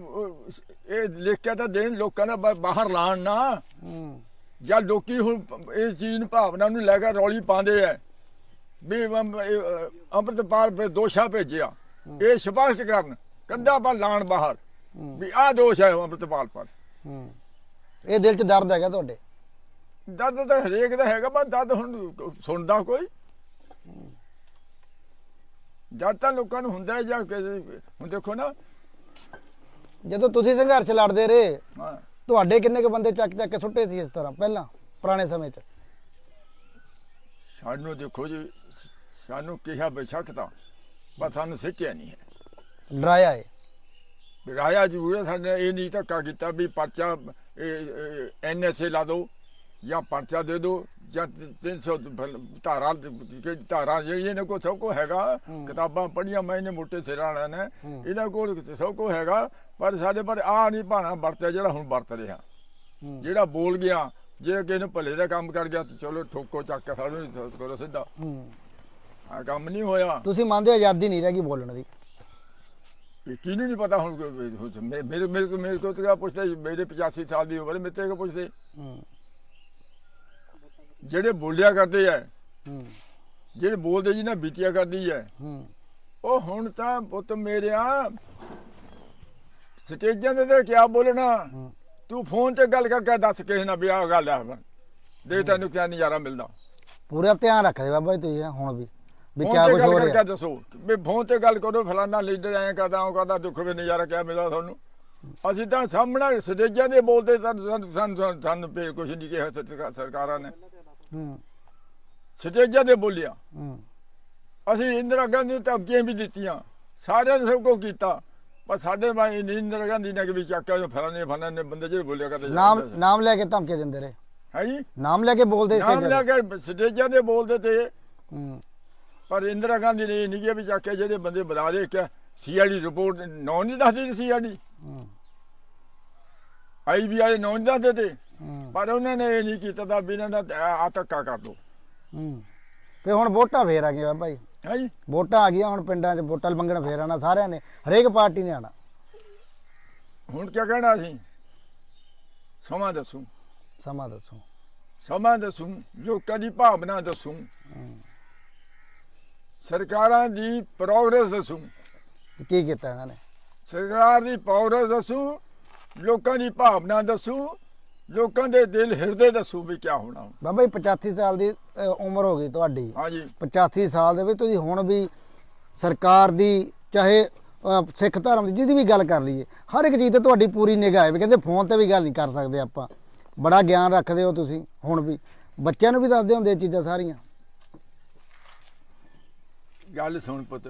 S1: ਇਹ ਲਿਖ ਕੇ ਤਾਂ ਦੇਣ ਲੋਕਾਂ ਦਾ ਬਾਹਰ ਲਾਣ ਨਾ। ਜਾਂ ਲੋਕੀ ਹੁਣ ਇਸ ਚੀਜ਼ ਨੂੰ ਭਾਵਨਾ ਨੂੰ ਲੈ ਕੇ ਰੌਲੀ ਪਾਉਂਦੇ ਐ ਵੀ ਅੰਮ੍ਰਿਤਪਾਲ ਫਿਰ ਦੋਸ਼ਾ ਭੇਜਿਆ। ਇਹ ਸਿਫਾਰਿਸ਼ ਕਰਨ ਕੰਦਾ ਪਰ ਲਾਣ ਬਾਹਰ। ਵੀ ਆਹ ਦੋਸ਼ ਹੈ ਅੰਮ੍ਰਿਤਪਾਲ ਪਰ।
S2: ਇਹ ਦਿਲ 'ਚ ਦਰਦ ਹੈਗਾ ਤੁਹਾਡੇ?
S1: ਦਰਦ ਤਾਂ ਹਰੇਕ ਦਾ ਹੈਗਾ ਪਰ ਦਰਦ ਹੁਣ ਸੁਣਦਾ ਕੋਈ। ਜਦ ਤਾਂ ਲੋਕਾਂ ਨੂੰ ਹੁੰਦਾ ਜਾਂ ਹੁਣ ਦੇਖੋ ਨਾ।
S2: ਜਦੋਂ ਤੁਸੀਂ ਸੰਘਰਸ਼ ਲੜਦੇ ਰਹੇ ਤੁਹਾਡੇ ਕਿੰਨੇ ਕ ਬੰਦੇ ਚੱਕ ਚੱਕ ਕੇ ਸੁੱਟੇ ਸੀ ਇਸ ਤਰ੍ਹਾਂ ਪਹਿਲਾਂ ਪੁਰਾਣੇ ਸਮੇਂ 'ਚ?
S1: ਸਾਨੂੰ ਦੇਖੋ ਜੀ ਸਾਨੂੰ ਕਿਹਾ ਬੇਸ਼ੱਕ ਤਾਂ ਪਰ ਸਾਨੂੰ ਸਿੱਟਿਆ ਨਹੀਂ ਹੈ।
S2: ਡਰਾਇਆ ਏ
S1: ਰਾਇਆ ਜ਼ਰੂਰ ਹੈ ਸਾਡੇ ਇਹ ਨਹੀਂ ਧੱਕਾ ਕੀਤਾ ਵੀ ਪਰਚਾ ਐਨਐਸਏ ਲਾ ਦਿਓ ਜਾਂ ਪਰਚਾ ਦੇ ਦਿਓ ਜਾਂ 300 ਧਾਰਾ ਜਿਹੜੀ ਧਾਰਾ ਜਿਹੜੀ ਇਹਨਾਂ ਕੋਲ ਸਭ ਕੋ ਹੈਗਾ ਕਿਤਾਬਾਂ ਪੜ੍ਹੀਆਂ ਮੈਂ ਇਹਨੇ ਮੋਟੇ ਸਿਰਾਂ ਵਾਲਿਆਂ ਨੇ ਇਹਨਾਂ ਕੋਲ ਸਭ ਕੋ ਹੈਗਾ ਪਰ ਸਾਡੇ ਪਰ ਆ ਨਹੀਂ ਭਾਣਾ ਵਰਤਿਆ ਜਿਹੜਾ ਹੁਣ ਵਰਤ ਰਿਹਾ।
S2: ਹੂੰ।
S1: ਜਿਹੜਾ ਬੋਲ ਗਿਆ ਜੇ ਕਿਸੇ ਨੂੰ ਭਲੇ ਦਾ ਕੰਮ ਕਰ ਗਿਆ ਤਾਂ ਚਲੋ ਠੋਕੋ ਚੱਕ ਕੇ ਸਾਨੂੰ ਕਰੋ ਸਿੱਧਾ।
S2: ਹੂੰ।
S1: ਆ ਕੰਮ ਨਹੀਂ ਹੋਇਆ।
S2: ਤੁਸੀਂ ਮੰਨਦੇ ਹੋ ਆਜ਼ਾਦੀ ਨਹੀਂ ਰਹਿ ਗਈ ਬੋਲਣ ਦੀ?
S1: ਇਹ ਕਿਹਨੂੰ ਨਹੀਂ ਪਤਾ ਹੁਣ ਮੇਰੇ ਮੇਰੇ ਮੇਰੇ ਕੋਲ ਤਾਂ ਪੁੱਛਦੇ? ਮੇਰੇ 85 ਸਾਲ ਦੀ ਉਮਰ ਮੇਰੇ ਤੋਂ ਪੁੱਛਦੇ?
S2: ਹੂੰ।
S1: ਜਿਹੜੇ ਬੋਲਿਆ ਕਰਦੇ ਆ
S2: ਹੂੰ।
S1: ਜਿਹੜੇ ਬੋਲਦੇ ਜੀ ਨਾ ਬੀਤਿਆ ਕਰਦੀ ਹੈ
S2: ਹੂੰ।
S1: ਉਹ ਹੁਣ ਤਾਂ ਪੁੱਤ ਮੇਰਿਆ ਸਟੇਜਾਂ ਦੇ ਤੇ ਕਿਆ ਬੋਲਣਾ?
S2: ਹੂੰ।
S1: ਤੂੰ ਫੋਨ ਤੇ ਗੱਲ ਕਰਕੇ ਦੱਸ ਕਿਸੇ ਨਾਲ ਵੀ ਆਹ ਗੱਲ ਹੈ। ਦੇ ਤੈਨੂੰ ਕਿਆ ਨਜ਼ਾਰਾ ਮਿਲਦਾ।
S2: ਪੂਰਾ ਧਿਆਨ ਰੱਖਦੇ ਬਾਬਾ ਜੀ ਤੁਸੀਂ ਹੁਣ ਵੀ। ਵੀ
S1: ਫੋਨ
S2: ਕਿਆ
S1: ਤੇ
S2: ਕੁਝ
S1: ਗੱਲ
S2: ਹੋ
S1: ਕਰਕੇ
S2: ਰਿਹਾ।
S1: ਦੱਸੋ। ਵੀ ਫੋਨ ਤੇ ਗੱਲ ਕਰੋ ਫਲਾਨਾ ਲੀਡਰ ਐਂ ਕਰਦਾ ਉਹ ਕਰਦਾ ਦੁੱਖ ਵੀ ਨਜ਼ਾਰਾ ਕਿਆ ਮਿਲਦਾ ਤੁਹਾਨੂੰ? ਅਸੀਂ ਤਾਂ ਸਾਹਮਣੇ ਸਟੇਜਾਂ ਦੇ ਬੋਲਦੇ ਸਾਨੂੰ- ਸਾਨੂੰ ਸਾਨੂੰ ਪੇ ਕੁਝ ਨਹੀਂ ਕਿਹਾ ਸਰਕਾ- ਸਰਕਾਰਾਂ ਨੇ।
S2: ਹੂੰ।
S1: ਸਟੇਜਾਂ ਦੇ ਬੋਲਿਆ।
S2: ਹੂੰ।
S1: ਅਸੀਂ ਇੰਦਰਾ ਗਾਂਧੀ ਨੂੰ ਧਮਕੀਆਂ ਵੀ ਦਿੱਤੀਆਂ। ਸਾਰਿਆਂ ਨੇ ਸਭ ਕੁਝ ਕੀਤਾ। ਪਰ ਸਾਡੇ ਬਾਈ ਇੰਦਰਾ ਗਾਂਧੀ ਨੇ ਕਿ ਵੀ ਚੱਕਿਆ ਜੋ ਫਲਾਣੇ ਫਲਾਣੇ ਬੰਦੇ ਜਿਹੜੇ ਬੋਲਿਆ ਕਰਦੇ
S2: ਨਾਮ ਨਾਮ ਲੈ ਕੇ ਧਮਕੇ ਦਿੰਦੇ ਰਹੇ।
S1: ਹੈ ਜੀ?
S2: ਨਾਮ ਲੈ ਕੇ ਬੋਲਦੇ
S1: ਨਾਮ ਲੈ। ਕੇ ਸਟੇਜਾਂ ਦੇ ਬੋਲਦੇ ਤੇ। ਪਰ ਇੰਦਰਾ ਗਾਂਧੀ ਨੇ ਨਹੀਂ ਕਿਹਾ ਵੀ ਚੱਕਿਆ ਜਿਹੜੇ ਬੰਦੇ ਬੁਲਾ ਦੇ ਕਿ ਸੀਆਈਡੀ ਰਿਪੋਰਟ ਨੌ ਨਹੀਂ ਦੱਸਦੀ ਸੀਆਈਡੀ। ਆਈਬੀਆਈ ਨੌ ਨਹੀਂ ਦੱਸਦੇ ਤੇ। ਪਰ ਉਹਨਾਂ ਨੇ ਇਹ ਨਹੀਂ ਕੀਤਾ ਤਾਂ ਇਹਨਾਂ ਦਾ ਆ ਧੱਕਾ ਕਰ ਦੋ।
S2: ਹੂੰ। ਤੇ ਹੁਣ ਵੋਟਾਂ ਫੇਰ ਆ ਗਈਆਂ ਜੀ
S1: ਹੈ ਜੀ
S2: ਵੋਟਾਂ ਆ ਗਈਆਂ ਹੁਣ ਪਿੰਡਾਂ 'ਚ ਵੋਟਾਂ ਮੰਗਣ ਫੇਰ ਆਣਾ ਸਾਰਿਆਂ ਨੇ ਹਰੇਕ ਪਾਰਟੀ ਨੇ ਆਣਾ
S1: ਹੁਣ ਕੀ ਕਹਿਣਾ ਅਸੀਂ? ਸਮਾਂ ਦੱਸੂ।
S2: ਸਮਾਂ ਦੱਸੋ।
S1: ਸਮਾਂ ਦੱਸੂ ਲੋਕਾਂ ਦੀ ਭਾਵਨਾ ਦੱਸੂ। ਸਰਕਾਰਾਂ ਦੀ ਪ੍ਰੋਗਰੈਸ ਦੱਸੂ।
S2: ਕੀ ਕੀਤਾ ਇਹਨਾਂ ਨੇ?
S1: ਸਰਕਾਰ ਦੀ ਪ੍ਰੋਗਰੈਸ ਦੱਸੂ ਲੋਕਾਂ ਦੀ ਭਾਵਨਾ ਦੱਸੂ ਲੋਕਾਂ ਦੇ ਦਿਲ ਹਿਰਦੇ ਦੱਸੂ ਵੀ ਕੀ ਹੋਣਾ
S2: ਬਾਬਾ ਜੀ 85 ਸਾਲ ਦੀ ਉਮਰ ਹੋ ਗਈ ਤੁਹਾਡੀ।
S1: ਹਾਂਜੀ।
S2: 85 ਸਾਲ ਦੇ ਵਿੱਚ ਤੁਸੀਂ ਹੁਣ ਵੀ ਸਰਕਾਰ ਦੀ ਚਾਹੇ ਸਿੱਖ ਧਰਮ ਦੀ ਜਿਹਦੀ ਵੀ ਗੱਲ ਕਰ ਲਈਏ ਹਰ ਇੱਕ ਚੀਜ਼ ਤੇ ਤੁਹਾਡੀ ਪੂਰੀ ਨਿਗਾਹ ਹੈ ਵੀ ਕਹਿੰਦੇ ਫੋਨ ਤੇ ਵੀ ਗੱਲ ਨਹੀਂ ਕਰ ਸਕਦੇ ਆਪਾਂ। ਬੜਾ ਗਿਆਨ ਰੱਖਦੇ ਹੋ ਤੁਸੀਂ ਹੁਣ ਵੀ। ਬੱਚਿਆਂ ਨੂੰ ਵੀ ਦੱਸਦੇ ਹੁੰਦੇ ਇਹ ਚੀਜ਼ਾਂ ਸਾਰੀਆਂ।
S1: ਗੱਲ ਸੁਣ ਪੁੱਤ।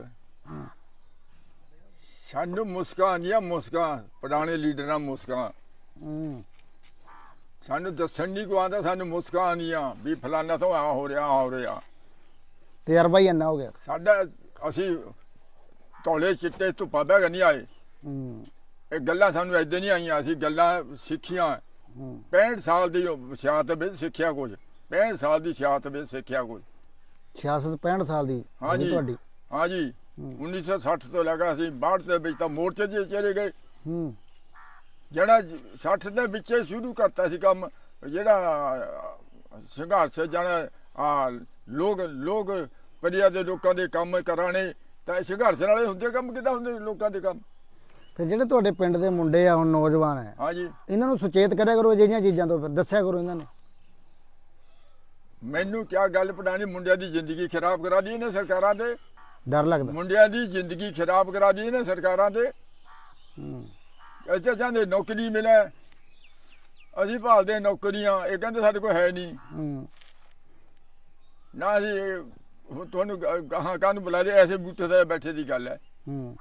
S1: ਸਾਨੂੰ ਜਾਂ ਮੁਸਕਾਨ ਪੁਰਾਣੇ ਲੀਡਰਾਂ ਮੁਸਕਾਨ।
S2: ਹੂੰ।
S1: ਸਾਨੂੰ ਦੱਸਣ ਨਹੀਂ ਕੋ ਆਂਦਾ ਸਾਨੂੰ ਮੁਸਕਾਨ ਹੀ ਆ ਵੀ ਫਲਾਨਾ ਤੋਂ ਆ ਹੋ ਰਿਹਾ ਹੋ ਰਿਹਾ।
S2: ਤਜਰਬਾ ਹੀ ਇੰਨਾ ਹੋ ਗਿਆ।
S1: ਸਾਡਾ ਅਸੀਂ ਤੌਲੇ ਚਿੱਟੇ ਧੁੱਪਾ ਬਹਿ ਨਹੀਂ ਆਏ।
S2: ਹੂੰ।
S1: ਇਹ ਗੱਲਾਂ ਸਾਨੂੰ ਏਦਾਂ ਨਹੀਂ ਆਈਆਂ ਅਸੀਂ ਗੱਲਾਂ ਸਿੱਖੀਆਂ।
S2: ਹੂੰ।
S1: 65 ਸਾਲ ਦੀ ਸਿਆਤ ਵਿੱਚ ਸਿੱਖਿਆ ਕੁਝ 65 ਸਾਲ ਦੀ ਸਿਆਤ ਵਿੱਚ ਸਿੱਖਿਆ ਕੁਝ।
S2: 66 65 ਸਾਲ ਦੀ
S1: ਹਾਂਜੀ।
S2: ਤੁਹਾਡੀ।
S1: ਹਾਂਜੀ। 1960 ਤੋਂ ਲੱਗਾ ਅਸੀਂ ਬਾਹਰ ਦੇ ਵਿੱਚ ਤਾਂ ਮੋਰਚੇ 'ਚ ਚਲੇ ਗਏ।
S2: ਹੂੰ।
S1: ਜਿਹੜਾ 60 ਦੇ ਵਿੱਚ ਸ਼ੁਰੂ ਕਰਤਾ ਸੀ ਕੰਮ ਜਿਹੜਾ ਸੰਘਰਸ਼ ਜਾਣਾ ਆ ਲੋਕ ਲੋਕ ਪਰਿਆ ਦੇ ਲੋਕਾਂ ਦੇ ਕੰਮ ਕਰਾਣੇ ਤਾਂ ਸੰਘਰਸ਼ ਨਾਲੇ ਹੁੰਦੇ ਕੰਮ ਕਿਦਾਂ ਹੁੰਦੇ ਲੋਕਾਂ ਦੇ ਕੰਮ?
S2: ਫਿਰ ਜਿਹੜੇ ਤੁਹਾਡੇ ਪਿੰਡ ਦੇ ਮੁੰਡੇ ਆ ਹੁਣ ਨੌਜਵਾਨ ਹੈ
S1: ਹਾਂਜੀ
S2: ਇਹਨਾਂ ਨੂੰ ਸੁਚੇਤ ਕਰਿਆ ਕਰੋ ਅਜਿਹੀਆਂ ਚੀਜ਼ਾਂ ਤੋਂ ਫਿਰ ਦੱਸਿਆ ਕਰੋ ਇਹਨਾਂ ਨੇ।
S1: ਮੈਨੂੰ ਕਿਆ ਗੱਲ ਪੜਾਣੀ ਮੁੰਡਿਆਂ ਦੀ ਜ਼ਿੰਦਗੀ ਖਰਾਬ ਕਰਾ ਦੀ ਇਹਨੇ ਸਰਕਾਰਾਂ ਦੇ?
S2: ਡਰ ਲੱਗਦਾ।
S1: ਮੁੰਡਿਆਂ ਦੀ ਜ਼ਿੰਦਗੀ ਖਰਾਬ ਕਰਾ ਦੀ ਇਹਨੇ ਸਰਕਾਰਾਂ ਦੇ?
S2: ਹੂੰ।
S1: ਅੱਛਾ ਚਾਹੁੰਦੇ ਨੌਕਰੀ ਮਿਲੇ ਅਸੀਂ ਭਾਲਦੇ ਨੌਕਰੀਆਂ ਇਹ ਕਹਿੰਦੇ ਸਾਡੇ ਕੋਲ ਹੈ ਨਹੀਂ।
S2: ਹੂੰ।
S1: ਨਾ ਹੁਣ ਤੁਹਾਨੂੰ ਕਹਾਂ ਕਾਹਨੂੰ ਬੁਲਾ ਦੇ ਐਸੇ ਬੂਟੇ ਤੇ ਬੈਠੇ ਦੀ ਗੱਲ ਹੈ।
S2: ਹੂੰ।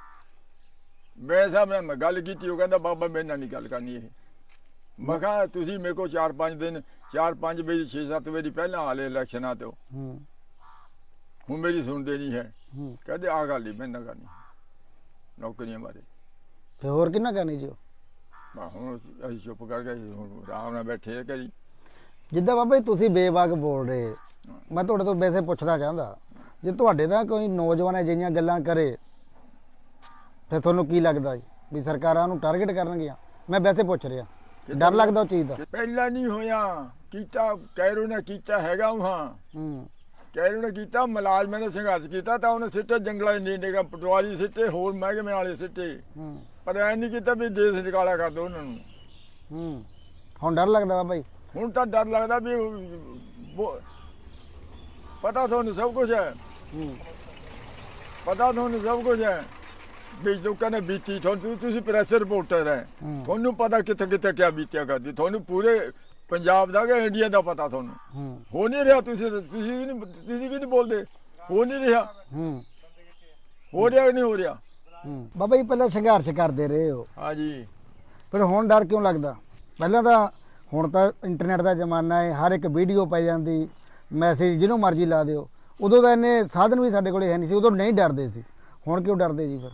S1: ਮੈਂ ਸਾਹਿਬ ਨਾਲ ਮੈਂ ਗੱਲ ਕੀਤੀ ਉਹ ਕਹਿੰਦਾ ਬਾਬਾ ਮੇਰੇ ਨਾਲ ਨਹੀਂ ਗੱਲ ਕਰਨੀ ਇਹ। ਮੈਂ ਕਿਹਾ ਤੁਸੀਂ ਮੇਰੇ ਕੋਲ 4-5 ਦਿਨ 4-5 ਵਜੇ 6-7 ਵਜੇ ਪਹਿਲਾਂ ਆਲੇ ਇਲੈਕਸ਼ਨਾਂ ਤੇ।
S2: ਹੂੰ।
S1: ਹੁਣ ਮੇਰੀ ਸੁਣਦੇ ਨਹੀਂ ਹੈ।
S2: ਹੂੰ।
S1: ਕਹਿੰਦੇ ਆ ਗੱਲ ਨਹੀਂ ਮੈਂ ਨਾ ਕਰਨੀ। ਨੌਕਰੀਆਂ ਬਾਰੇ।
S2: ਫਿਰ ਹੋਰ ਕਿੰਨਾ ਕਰਨੀ ਜੀ ਉਹ?
S1: ਹੁਣ ਅਸੀਂ ਅਸੀਂ ਚੁੱਪ ਕਰ ਗਏ ਹੁਣ ਆਰਾਮ ਨਾਲ ਬੈਠੇ ਆ ਘਰੀ।
S2: ਜਿੱਦਾਂ ਬਾਬਾ ਜੀ ਤੁਸੀਂ ਬੇਵਕ ਬੋਲ ਰਹੇ ਮੈਂ ਤੁਹਾਡੇ ਤੋਂ ਵੈਸੇ ਪੁੱਛਣਾ ਚਾਹੁੰਦਾ ਜੇ ਤੁਹਾਡੇ ਦਾ ਕੋਈ ਨੌਜਵਾਨ ਅਜਿਹੀਆਂ ਗੱਲਾਂ ਕਰੇ ਤੇ ਤੁਹਾਨੂੰ ਕੀ ਲੱਗਦਾ ਜੀ? ਵੀ ਸਰਕਾਰਾਂ ਨੂੰ ਟਾਰਗੇਟ ਕਰਨਗੀਆਂ? ਮੈਂ ਵੈਸੇ ਪੁੱਛ ਰਿਹਾ ਡਰ ਲੱਗਦਾ ਉਹ ਚੀਜ਼ ਦਾ?
S1: ਪਹਿਲਾਂ ਨਹੀਂ ਹੋਇਆ ਕੀਤਾ ਕੈਰੋ ਨੇ ਕੀਤਾ ਹੈਗਾ ਉਹਾਂ
S2: ਹੂੰ।
S1: ਕੈਰੋ ਨੇ ਕੀਤਾ ਮੁਲਾਜ਼ਮਾਂ ਨੇ ਸੰਘਰਸ਼ ਕੀਤਾ ਤਾਂ ਉਹਨੇ ਸਿੱਟੇ ਜੰਗਲਾਂ ਨਹੀਂ ਡੇਗਾ ਪਟਵਾਰੀ ਸਿੱਟੇ ਹੋਰ ਮਹਿਕਮੇ ਵਾਲੇ ਸਿੱਟੇ।
S2: ਹੂੰ।
S1: ਪਰ ਐ ਨਹੀਂ ਕੀਤਾ ਵੀ ਦੇਸ਼ ਨਿਕਾਲਾ ਕਰ ਦੋ ਉਹਨਾਂ ਨੂੰ।
S2: ਹੂੰ। ਹੁਣ ਡਰ ਲੱਗਦਾ ਬਾਬਾ ਜੀ
S1: ਹੁਣ ਤਾਂ ਡਰ ਲੱਗਦਾ ਵੀ ਪਤਾ ਤੁਹਾਨੂੰ ਸਭ ਕੁਝ ਹੈ।
S2: ਹੂੰ।
S1: ਪਤਾ ਤੁਹਾਨੂੰ ਸਭ ਕੁਝ ਹੈ। ਵੀ ਲੋਕਾਂ ਨੇ ਬੀਤੀ ਤੁਹਾਨੂੰ ਤੁਸੀਂ ਪ੍ਰੈਸ ਰਿਪੋਰਟਰ ਹੈ।
S2: ਹੂੰ।
S1: ਤੁਹਾਨੂੰ ਪਤਾ ਕਿੱਥੇ ਕਿੱਥੇ ਕਿਆ ਬੀਤਿਆ ਕਰਦੀ। ਤੁਹਾਨੂੰ ਪੂਰੇ ਪੰਜਾਬ ਦਾ ਕਿ ਇੰਡੀਆ ਦਾ ਪਤਾ ਤੁਹਾਨੂੰ?
S2: ਹੂੰ।
S1: ਹੋ ਨਹੀਂ ਰਿਹਾ ਤੁਸੀਂ ਤੁਸੀਂ ਵੀ ਨਹੀਂ ਤੁਸੀਂ ਵੀ ਨਹੀਂ ਬੋਲਦੇ। ਹੋ ਨਹੀਂ ਰਿਹਾ।
S2: ਹੂੰ।
S1: ਹੋ ਰਿਹਾ ਕਿ ਨਹੀਂ ਹੋ ਰਿਹਾ?
S2: ਹੂੰ। ਬਾਬਾ ਜੀ ਪਹਿਲਾਂ ਸੰਘਰਸ਼ ਕਰਦੇ ਰਹੇ ਹੋ।
S1: ਹਾਂਜੀ।
S2: ਫਿਰ ਹੁਣ ਡਰ ਕਿਉਂ ਲੱਗਦਾ? ਪਹਿਲਾਂ ਤਾਂ ਹੁਣ ਤਾਂ ਇੰਟਰਨੈਟ ਦਾ ਜ਼ਮਾਨਾ ਹੈ ਹਰ ਇੱਕ ਵੀਡੀਓ ਪੈ ਜਾਂਦੀ ਮੈਸੇਜ ਜਿਹਨੂੰ ਮਰਜ਼ੀ ਲਾ ਦਿਓ। ਉਦੋਂ ਤਾਂ ਇੰਨੇ ਸਾਧਨ ਵੀ ਸਾਡੇ ਕੋਲੇ ਹੈ ਨਹੀਂ ਸੀ ਉਦੋਂ ਨਹੀਂ ਡਰਦੇ ਸੀ। ਹੁਣ ਕਿਉਂ ਡਰਦੇ ਜੀ ਫਿਰ?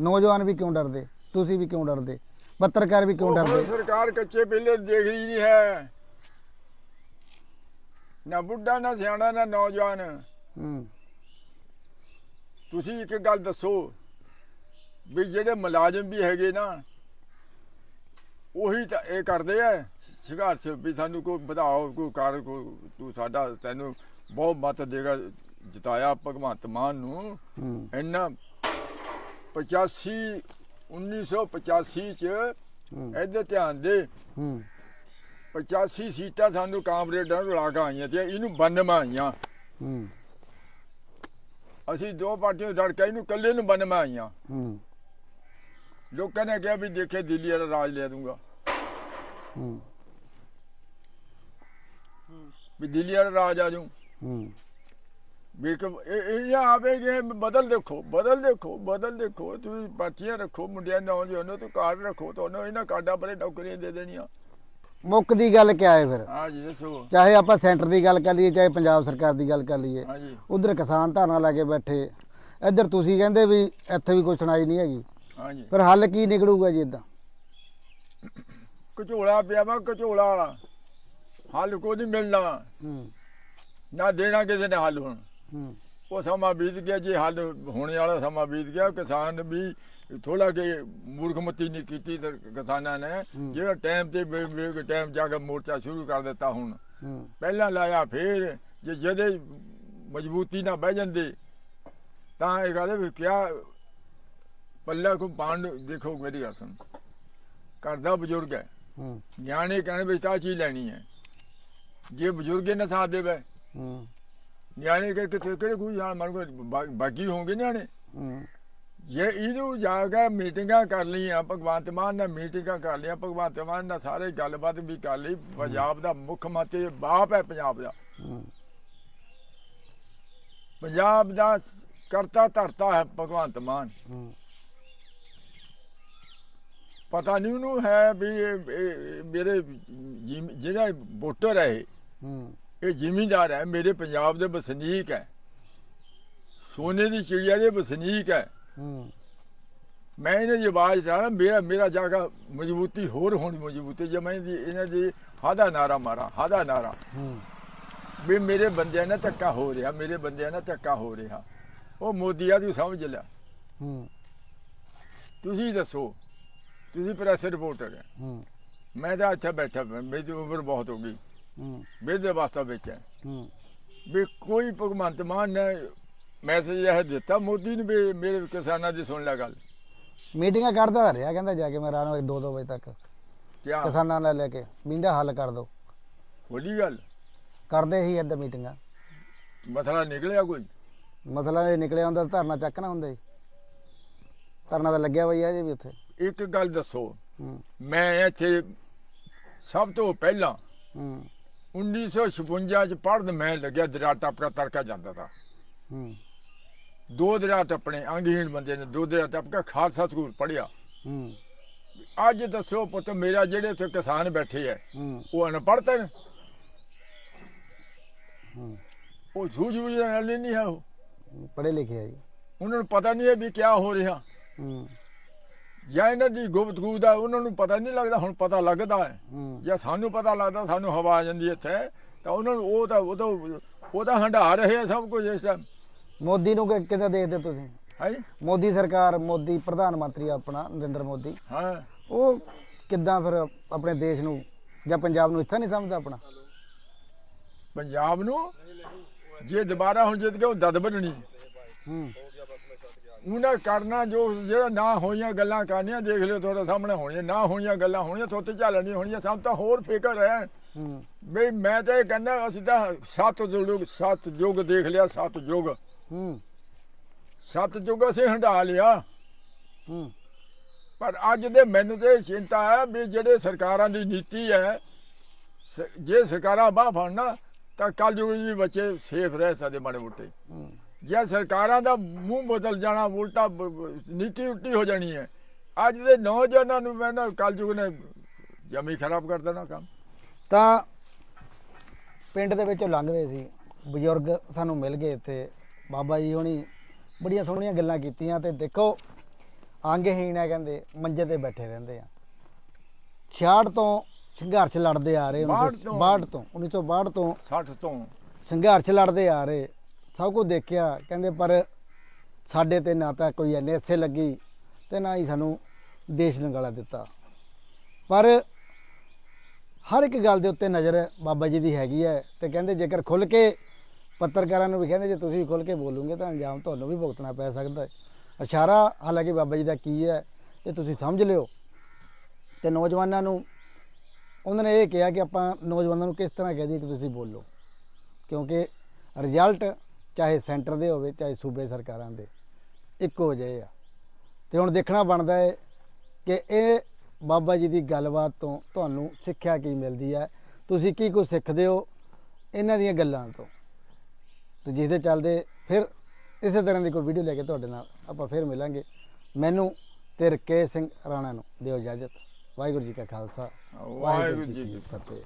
S2: ਨੌਜਵਾਨ ਵੀ ਕਿਉਂ ਡਰਦੇ? ਤੁਸੀਂ ਵੀ ਕਿਉਂ ਡਰਦੇ? ਪੱਤਰਕਾਰ ਵੀ ਕਿਉਂ ਡਰਦੇ?
S1: ਸਰਕਾਰ ਕੱਚੇ ਪਹਿਲੇ ਦੇਖ ਰਹੀ ਨਹੀਂ ਹੈ। ਨਾ ਬੁੱਢਾ ਨਾ ਸਿਆਣਾ ਨਾ ਨੌਜਵਾਨ।
S2: ਹੂੰ।
S1: ਤੁਸੀਂ ਇੱਕ ਗੱਲ ਦੱਸੋ ਵੀ ਜਿਹੜੇ ਮੁਲਾਜ਼ਮ ਵੀ ਹੈਗੇ ਨਾ ਉਹੀ ਤਾਂ ਇਹ ਕਰਦੇ ਆ ਸੰਘਰਸ਼ ਵੀ ਸਾਨੂੰ ਕੋਈ ਵਧਾਓ ਕੋਈ ਕਰ ਕੋਈ ਤੂੰ ਸਾਡਾ ਤੈਨੂੰ ਬਹੁਤ ਮਤ ਦੇਗਾ ਜਿਤਾਇਆ ਭਗਵੰਤ ਮਾਨ ਨੂੰ। ਇੰਨਾ 85 1985 ਚ ਇਹਦੇ ਧਿਆਨ ਦੇ।
S2: ਹੂੰ।
S1: 85 ਸੀਟਾਂ ਸਾਨੂੰ ਕਾਮਰੇਡਾਂ ਨੂੰ ਲਾ ਕੇ ਆਈਆਂ ਤੇ ਇਹਨੂੰ 92 ਆਈਆਂ। ਅਸੀਂ ਦੋ ਪਾਰਟੀਆਂ ਲੜ ਕੇ ਇਹਨੂੰ ਇਕੱਲੇ ਨੂੰ 92 ਆਈਆਂ। ਲੋਕਾਂ ਨੇ ਕਿਹਾ ਵੀ ਦੇਖੇ ਦਿੱਲੀ ਵਾਲਾ ਰਾਜ ਲੈ ਦੂੰਗਾ। ਵੀ ਦਿੱਲੀ ਵਾਲਾ ਰਾਜ ਆ ਜਾਊ। ਵੀ ਇਹ ਆਵੇ ਕਿ ਬਦਲ ਦੇਖੋ ਬਦਲ ਦੇਖੋ ਬਦਲ ਦੇਖੋ ਤੁਸੀਂ ਪਾਰਟੀਆਂ ਰੱਖੋ ਮੁੰਡਿਆਂ ਨੌਜਵਾਨੋ ਤੂੰ ਕਾਰਡ ਰੱਖੋ ਤੁਹਾਨੂੰ ਇਹਨਾਂ ਕਾਰਡਾਂ ਪਰੇ ਨੌਕਰੀਆਂ ਦੇ ਦੇਣੀਆਂ।
S2: ਮੁੱਕ ਦੀ ਗੱਲ ਕਿਆ ਹੈ ਫਿਰ?
S1: ਹਾਂ ਜੀ ਦੱਸੋ।
S2: ਚਾਹੇ ਆਪਾਂ ਸੈਂਟਰ ਦੀ ਗੱਲ ਕਰ ਲਈਏ ਚਾਹੇ ਪੰਜਾਬ ਸਰਕਾਰ ਦੀ ਗੱਲ ਕਰ ਲਈਏ ਉਧਰ ਕਿਸਾਨ ਧਰਨਾ ਲਾ ਕੇ ਬੈਠੇ। ਇੱਧਰ ਤੁਸੀਂ ਕਹਿੰਦੇ ਵੀ ਇੱਥੇ ਵੀ ਕੋਈ ਸੁਣਾਈ ਨਹੀਂ ਹੈਗੀ।
S1: ਹਾਂ ਜੀ।
S2: ਫਿਰ ਹੱਲ ਕੀ ਨਿਕਲੂਗਾ ਜੀ ਇਦਾਂ?
S1: ਕਚੋਲਾ ਪਿਆ ਵਾ ਕਚੋਲਾ। ਵਾਲਾ ਹੱਲ ਕੋਈ ਨਹੀਂ ਮਿਲਣਾ।
S2: ਹੂੰ।
S1: ਨਾ ਦੇਣਾ ਕਿਸੇ ਨੇ ਹੱਲ ਹੁਣ। ਉਹ ਸਮਾਂ ਬੀਤ ਗਿਆ ਜੀ ਹੱਲ ਹੋਣੇ ਵਾਲਾ ਸਮਾਂ ਬੀਤ ਗਿਆ। ਕਿਸਾਨ ਵੀ ਥੋੜਾ ਕਿ ਮੂਰਖਮਤੀ ਨਹੀਂ ਕੀਤੀ ਤੇ ਕਿਸਾਨਾਂ ਨੇ। ਜਿਹੜਾ ਟਾਈਮ ਤੇ ਟਾਈਮ ਜਾ ਕੇ ਮੋਰਚਾ ਸ਼ੁਰੂ ਕਰ ਦਿੱਤਾ ਹੁਣ। ਪਹਿਲਾਂ ਲਾਇਆ ਫੇਰ ਜੇ ਜਦੇ ਮਜ਼ਬੂਤੀ ਨਾਲ ਬਹਿ ਜਾਂਦੇ ਤਾਂ ਇਹ ਕਹਦੇ ਵੀ ਕਿਆ ਪੱਲਾ ਕੋ ਪਾਣ ਦੇਖੋ ਮੇਰੀ ਗੱਲ ਸੁਣ। ਘਰ ਦਾ ਬਜ਼ੁਰਗ ਹੈ।
S2: ਹੂੰ।
S1: ਨਿਆਣੇ ਕਹਿਣ ਵੀ ਚਾਹ ਚੀਜ਼ ਲੈਣੀ ਹੈ। ਜੇ ਬਜ਼ੁਰਗ ਨੇ ਸਾਥ ਦੇਵੇ।
S2: ਹੂੰ।
S1: ਨਿਆਣੇ ਕਿ ਕਿਤੇ ਕਿਹੜੇ ਕੋਈ ਜਾਣ ਮਰ ਬਾਕੀ ਹੋਣਗੇ ਨਿਆਣੇ?
S2: ਹੂੰ।
S1: ਜੇ ਇਹਨੂੰ ਜਾ ਕੇ ਮੀਟਿੰਗਾਂ ਕਰ ਲਈਆਂ ਭਗਵੰਤ ਮਾਨ ਨੇ ਮੀਟਿੰਗਾਂ ਕਰ ਲਈਆਂ ਭਗਵੰਤ ਮਾਨ ਨੇ ਸਾਰੇ ਗੱਲਬਾਤ ਵੀ ਕਰ ਲਈ ਪੰਜਾਬ ਦਾ ਮੁੱਖ ਮੰਤਰੀ ਬਾਪ ਹੈ ਪੰਜਾਬ ਦਾ। ਪੰਜਾਬ ਦਾ ਕਰਤਾ ਧਰਤਾ ਹੈ ਭਗਵੰਤ ਮਾਨ। ਪਤਾ ਨਹੀਂ ਉਹਨੂੰ ਹੈ ਵੀ ਇਹ- ਇਹ ਮੇਰੇ ਜਿਹੜਾ ਵੋਟਰ ਹੈ ਇਹ,
S2: ਹੂੰ।
S1: ਇਹ ਜ਼ਿਮੀਂਦਾਰ ਹੈ ਮੇਰੇ ਪੰਜਾਬ ਦੇ ਵਸਨੀਕ ਹੈ। ਸੋਨੇ ਦੀ ਚਿੜੀਆ ਦੇ ਵਸਨੀਕ ਹੈ। ਮੈਂ ਇਹਨਾਂ ਦੀ ਆਵਾਜ਼ ਚਾਹਣਾ ਮੇਰਾ ਮੇਰਾ ਜਾ ਕੇ ਮਜ਼ਬੂਤੀ ਹੋਰ ਹੋਣੀ ਮਜ਼ਬੂਤੀ ਜੇ ਮੈਂ ਇਹਨਾਂ ਦੀ ਹਾਦਾ ਨਾਰਾ ਮਾਰਾ ਹਾਦਾ ਨਾਰਾ। ਵੀ ਮੇਰੇ ਬੰਦਿਆਂ ਨਾਲ ਧੱਕਾ ਹੋ ਰਿਹਾ ਮੇਰੇ ਬੰਦਿਆਂ ਨਾਲ ਧੱਕਾ ਹੋ ਰਿਹਾ। ਉਹ ਮੋਦੀ ਆ ਤੂੰ ਸਮਝ ਲੈ ਤੁਸੀਂ ਦੱਸੋ ਤੁਸੀਂ ਪ੍ਰੈਸ ਰਿਪੋਰਟਰ ਹੈ। ਮੈਂ ਤਾਂ ਇੱਥੇ ਬੈਠਾ ਮੇਰੀ ਉਮਰ ਬਹੁਤ ਹੋ ਗਈ।
S2: ਹੂੰ
S1: ਮੇਰੇ ਵਾਸਤੇ ਵਿੱਚ ਹੈ। ਵੀ ਕੋਈ ਭਗਵੰਤ ਮਾਨ ਨੇ ਮੈਸੇਜ ਇਹ ਦਿੱਤਾ ਮੋਦੀ ਨੂੰ ਵੀ ਮੇਰੇ ਕਿਸਾਨਾਂ ਦੀ ਸੁਣ ਲੈ ਗੱਲ।
S2: ਮੀਟਿੰਗਾਂ ਕੱਢਦਾ ਰਿਹਾ ਕਹਿੰਦਾ ਜਾ ਕੇ ਮੈਂ ਰਾਤ ਨੂੰ 2-2 ਵਜੇ ਤੱਕ।
S1: ਕਿਆ?
S2: ਕਿਸਾਨਾਂ ਨਾਲ ਲੈ ਕੇ ਮੀਂਦਾ ਹੱਲ ਕਰ ਦੋ।
S1: ਹੋਲੀ ਗੱਲ?
S2: ਕਰਦੇ ਹੀ ਇੱਧਰ ਮੀਟਿੰਗਾਂ।
S1: ਮਸਲਾ ਨਿਕਲਿਆ ਕੋਈ?
S2: ਮਸਲਾ ਇਹ ਨਿਕਲਿਆ ਹੁੰਦਾ ਤਾਂ ਧਰਨਾ ਚੱਕਣਾ ਹੁੰਦਾ ਜੀ ਧਰਨਾ ਤਾਂ ਲੱਗਿਆ ਹੋਈ ਆ ਜੀ ਵੀ ਉੱਥੇ।
S1: ਇੱਕ ਗੱਲ ਦੱਸੋ।
S2: ਹੂੰ।
S1: ਮੈਂ ਇੱਥੇ ਸਭ ਤੋਂ ਪਹਿਲਾਂ
S2: ਹੂੰ।
S1: 1956 ਚ ਪੜ੍ਹਨ ਮੈਂ ਲੱਗਿਆ ਦਰਿਆ ਟੱਪ ਕੇ ਤਰਕਾ ਜਾਂਦਾ ਤਾ।
S2: ਹੂੰ।
S1: ਦੋ ਦਰਿਆ ਟੱਪਣੇ ਅੰਗਹੀਣ ਬੰਦੇ ਨੇ ਦੋ ਦਰਿਆ ਟੱਪ ਕੇ ਖਾਲਸਾ ਸਕੂਲ ਪੜ੍ਹਿਆ।
S2: ਹੂੰ।
S1: ਅੱਜ ਦੱਸੋ ਪੁੱਤ ਮੇਰਾ ਜਿਹੜੇ ਉੱਥੇ ਕਿਸਾਨ ਬੈਠੇ ਐ ਉਹ ਅਨਪੜ੍ਹ ਤੇ
S2: ਹੂੰ।
S1: ਉਹ ਸੂਝਬੂਝ ਨਾਲ ਨਹੀਂ ਹੈ ਉਹ?
S2: ਪੜ੍ਹੇ ਲਿਖੇ ਆ ਜੀ।
S1: ਉਹਨਾਂ ਨੂੰ ਪਤਾ ਨਹੀਂ ਹੈ ਵੀ ਕੀ ਹੋ ਰਿਹਾ।
S2: ਹੂੰ।
S1: ਜਾਂ ਇਹਨਾਂ ਦੀ ਗੁਪਤਗੂ ਦਾ ਉਹਨਾਂ ਨੂੰ ਪਤਾ ਨਹੀਂ ਲੱਗਦਾ ਹੁਣ ਪਤਾ ਲੱਗਦਾ ਹੈ।
S2: ਹੂੰ।
S1: ਜੇ ਸਾਨੂੰ ਪਤਾ ਲੱਗਦਾ ਸਾਨੂੰ ਹਵਾ ਆ ਜਾਂਦੀ ਇੱਥੇ ਤਾਂ ਉਹਨਾਂ ਨੂੰ ਉਹ ਤਾਂ ਉਹ ਤਾਂ ਉਹ ਤਾਂ ਹੰਢਾ ਰਹੇ ਆ ਸਭ ਕੁਝ ਇਸ ਟਾਈਮ
S2: ਮੋਦੀ ਨੂੰ ਕਿ- ਕਿੱਦਾਂ ਦੇਖਦੇ ਤੁਸੀਂ?
S1: ਹੈ?
S2: ਮੋਦੀ ਸਰਕਾਰ ਮੋਦੀ ਪ੍ਰਧਾਨ ਮੰਤਰੀ ਆਪਣਾ ਨਰਿੰਦਰ ਮੋਦੀ।
S1: ਹਾਂ।
S2: ਉਹ ਕਿੱਦਾਂ ਫਿਰ ਆਪਣੇ ਦੇਸ਼ ਨੂੰ ਜਾਂ ਪੰਜਾਬ ਨੂੰ ਇੱਥੇ ਨਹੀਂ ਸਮਝਦਾ ਆਪਣਾ?
S1: ਪੰਜਾਬ ਨੂੰ? ਜੇ ਦੁਬਾਰਾ ਹੁਣ ਜਿੱਤ ਕੇ ਉਹ ਦਦ ਬਣਨੀ
S2: ਹੂੰ।
S1: ਉਹਨਾਂ ਕਰਨਾ ਜੋ ਜਿਹੜਾ ਨਾ ਹੋਈਆਂ ਗੱਲਾਂ ਕਰਨੀਆਂ ਦੇਖ ਲਿਓ ਤੁਹਾਡੇ ਸਾਹਮਣੇ ਹੋਣੀਆਂ ਨਾ ਹੋਈਆਂ ਗੱਲਾਂ ਹੋਣੀਆਂ ਥੋਤੇ ਝਾਲਣੀਆਂ ਹੋਣੀਆਂ ਸਭ ਤਾਂ ਹੋਰ ਫਿਕਰ ਹੈ। ਵੀ ਮੈਂ ਤਾਂ ਇਹ ਕਹਿੰਦਾ ਅਸੀਂ ਤਾਂ ਸੱਤ ਯੁੱਗ ਸੱਤ ਯੁੱਗ ਦੇਖ ਲਿਆ ਸੱਤ ਯੁੱਗ ਸੱਤ ਯੁੱਗ ਅਸੀਂ ਹੰਢਾ ਲਿਆ। ਪਰ ਅੱਜ ਦੇ ਮੈਨੂੰ ਤੇ ਇਹ ਚਿੰਤਾ ਹੈ ਵੀ ਜਿਹੜੇ ਸਰਕਾਰਾਂ ਦੀ ਨੀਤੀ ਹੈ ਜੇ ਸਰਕਾਰਾਂ ਬਾਹ ਫੜਨਾ ਤਾਂ ਕੱਲ ਯੁੱਗ ਵੀ ਬੱਚੇ ਸੇਫ ਰਹਿ ਸਕਦੇ ਮਾੜੇ ਮੋਟੇ। ਜੇ ਸਰਕਾਰਾਂ ਦਾ ਮੂੰਹ ਬਦਲ ਜਾਣਾ ਉਲਟਾ ਨੀਤੀ ਉਲਟੀ ਹੋ ਜਾਣੀ ਹੈ। ਅੱਜ ਦੇ ਨੌਜਵਾਨਾਂ ਨੂੰ ਮੈਂ ਨਾ ਕੱਲ ਯੁੱਗ ਨੇ ਜਮੀ ਖਰਾਬ ਕਰ ਦੇਣਾ ਕੰਮ।
S2: ਤਾਂ ਪਿੰਡ ਦੇ ਵਿੱਚੋਂ ਲੰਘਦੇ ਸੀ। ਬਜ਼ੁਰਗ ਸਾਨੂੰ ਮਿਲ ਗਏ ਇੱਥੇ। ਬਾਬਾ ਜੀ ਹੁਣੀ ਬੜੀਆਂ ਸੋਹਣੀਆਂ ਗੱਲਾਂ ਕੀਤੀਆਂ ਤੇ ਦੇਖੋ ਅੰਗਹੀਣ ਹੈ ਕਹਿੰਦੇ ਮੰਜੇ ਤੇ ਬੈਠੇ ਰਹਿੰਦੇ ਆ। 66 ਤੋਂ ਸੰਘਰਸ਼ ਲੜਦੇ ਆ ਰਹੇ
S1: 62 ਤੋਂ।
S2: 62 ਤੋਂ 1962 ਤੋਂ
S1: 60 ਤੋਂ।
S2: ਸੰਘਰਸ਼ ਲੜਦੇ ਆ ਰਹੇ। ਸਭ ਕੁਝ ਦੇਖਿਆ, ਕਹਿੰਦੇ ਪਰ ਸਾਡੇ ਤੇ ਨਾ ਤਾਂ ਕੋਈ ਐਨਐਸਏ ਲੱਗੀ ਤੇ ਨਾ ਹੀ ਸਾਨੂੰ ਦੇਸ਼ ਲੰਗਾਲਾ ਦਿੱਤਾ। ਪਰ ਹਰ ਇੱਕ ਗੱਲ ਦੇ ਉੱਤੇ ਨਜ਼ਰ ਬਾਬਾ ਜੀ ਦੀ ਹੈਗੀ ਹੈ ਤੇ ਕਹਿੰਦੇ ਜੇਕਰ ਖੁੱਲ ਕੇ ਪੱਤਰਕਾਰਾਂ ਨੂੰ ਵੀ ਕਹਿੰਦੇ, ਜੇ ਤੁਸੀਂ ਖੁੱਲ ਕੇ ਬੋਲੋਗੇ ਤਾਂ ਅੰਜਾਮ ਤੁਹਾਨੂੰ ਵੀ ਭੁਗਤਣਾ ਪੈ ਸਕਦਾ ਹੈ। ਇਸ਼ਾਰਾ ਹਾਲਾਂਕਿ ਬਾਬਾ ਜੀ ਦਾ ਕੀ ਹੈ, ਇਹ ਤੁਸੀਂ ਸਮਝ ਲਿਓ। ਤੇ ਨੌਜਵਾਨਾਂ ਨੂੰ, ਉਹਨਾਂ ਨੇ ਇਹ ਕਿਹਾ ਕਿ ਆਪਾਂ ਨੌਜਵਾਨਾਂ ਨੂੰ ਕਿਸ ਤਰ੍ਹਾਂ ਕਹਿ ਦਈਏ ਕਿ ਤੁਸੀਂ ਬੋਲੋ। ਕਿਉਂਕਿ ਰਿਜ਼ਲਟ ਚਾਹੇ ਸੈਂਟਰ ਦੇ ਹੋਵੇ ਚਾਹੇ ਸੂਬੇ ਸਰਕਾਰਾਂ ਦੇ ਇੱਕੋ ਜਿਹੇ ਆ। ਤੇ ਹੁਣ ਦੇਖਣਾ ਬਣਦਾ ਹੈ ਕਿ ਇਹ ਬਾਬਾ ਜੀ ਦੀ ਗੱਲਬਾਤ ਤੋਂ ਤੁਹਾਨੂੰ ਸਿੱਖਿਆ ਕੀ ਮਿਲਦੀ ਹੈ ਤੁਸੀਂ ਕੀ ਕੁਝ ਸਿੱਖਦੇ ਹੋ ਇਹਨਾਂ ਦੀਆਂ ਗੱਲਾਂ ਤੋਂ? ਤੇ ਜਿਸ ਦੇ ਚੱਲਦੇ ਫਿਰ ਇਸੇ ਤਰ੍ਹਾਂ ਦੀ ਕੋਈ ਵੀਡੀਓ ਲੈ ਕੇ ਤੁਹਾਡੇ ਨਾਲ ਆਪਾਂ ਫਿਰ ਮਿਲਾਂਗੇ। ਮੈਨੂੰ ਤੇ ਰਕੇਸ਼ ਸਿੰਘ ਰਾਣਾ ਨੂੰ ਦਿਓ ਇਜਾਜ਼ਤ। ਵਾਹਿਗੁਰੂ ਜੀ ਕਾ ਖਾਲਸਾ।
S1: ਵਾਹਿਗੁਰੂ ਜੀ ਕੀ
S2: ਫਤਿਹ।